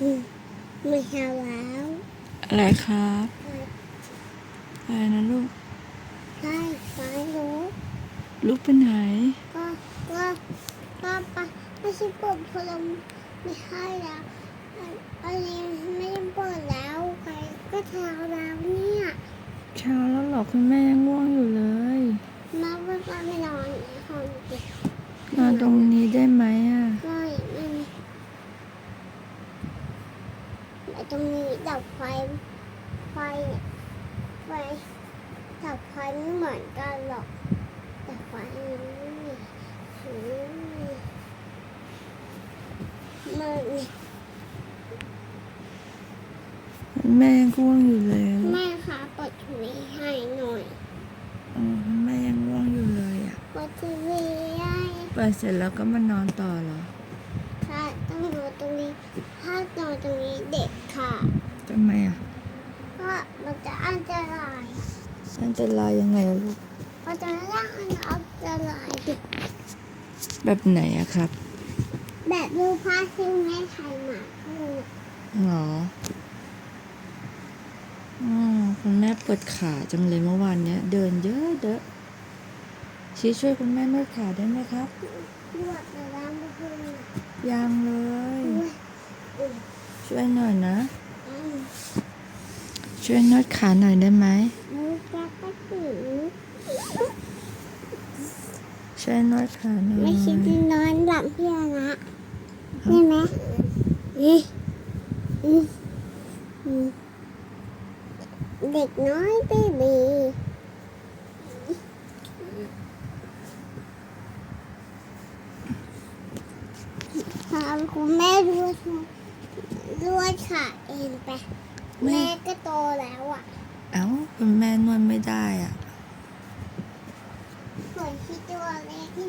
อืมไม่เช้าแล้วอะไรครับอะไรนะลูกใช่ฟ้ารู้ลูกไปไหนก็ก็ก็ปะไม่ใช่เปิดพัดลมไม่ใช่แล้วอันอันนี้ไม่ได้เปิดแล้วใครก็เช้าแล้วเนี่ยเช้าแล้วเหรอคุณแม่ยังง่วงอยู่เลยมาว่าก็ไม่นอนในห้องเด็กนอนตรงนี้ได้ไหมอะไม่ไม่ไอ้ ตรงนี้ดับไฟ ไฟเนี่ยไฟดับไฟไม่เหมือนกันหรอกดับไฟนี่อืมมันคุณแม่ยังง่วงอยู่เลยลูกแม่คะเปิดทีวีให้หน่อยอ๋อคุณแม่ยังง่วงอยู่เลยอะเปิดทีวีให้เปิดเสร็จแล้วก็มานอนต่อเหรอค่ะต้องนอนตรงนี้ถ้านอนตรงนี้เด็กค่ะทำไมอะเพราะมันจะอันตรายอันตรายยังไงอะลูกมันจะร่างอันตรายเด็กแบบไหนอะครับ แบบรูปภาพที่แม่ถ่ายมาคือหรออ๋อคุณแม่ปวดขาจังเลยเมื่อวานเนี้ย เดินเยอะเด้อชี้ช่วยคุณแม่นวดขาได้ไหมครับนวดในร้านเมื่อคืนน่ะยังเลยนวดอืมช่วยหน่อยนะอืม ช่วยนวดขาหน่อยได้ไหมมือจักรจีช่วยนวดขาหน่อยไม่คิดจะนอนหลับเพียนะใช่ไหมอืมอืมอืมเด็กน้อยเบบีพาคุณแม่รวดรวดขาเองไป แม่ก็โตแล้วอะ เอ้าคุณแม่นวดไม่ได้อะส่วนที่ตัวเล็กที่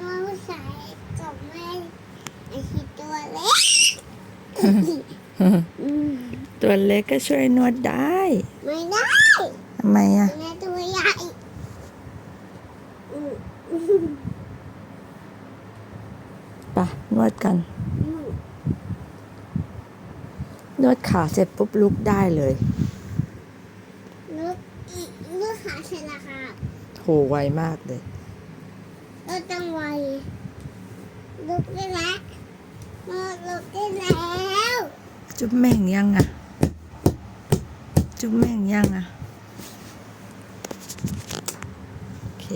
น้องใส่กับแม่ไอ้ที่ตัวเล็กอืมตัวเล็กก็ช่วยนวดได้ ไม่ได้ทำไมอะแม่ตัวใหญ่อืมอืมไปนวดกันอืม นวดขาเสร็จปุ๊บลุกได้เลยลูกลูกขาเสร็จแล้วค่ะโหไวมากเลยลูกต้องไวลูกได้แล้วลูกได้แล้วจุ๊บแม่งยังอะจุ๊บแม่งยังอะโอเค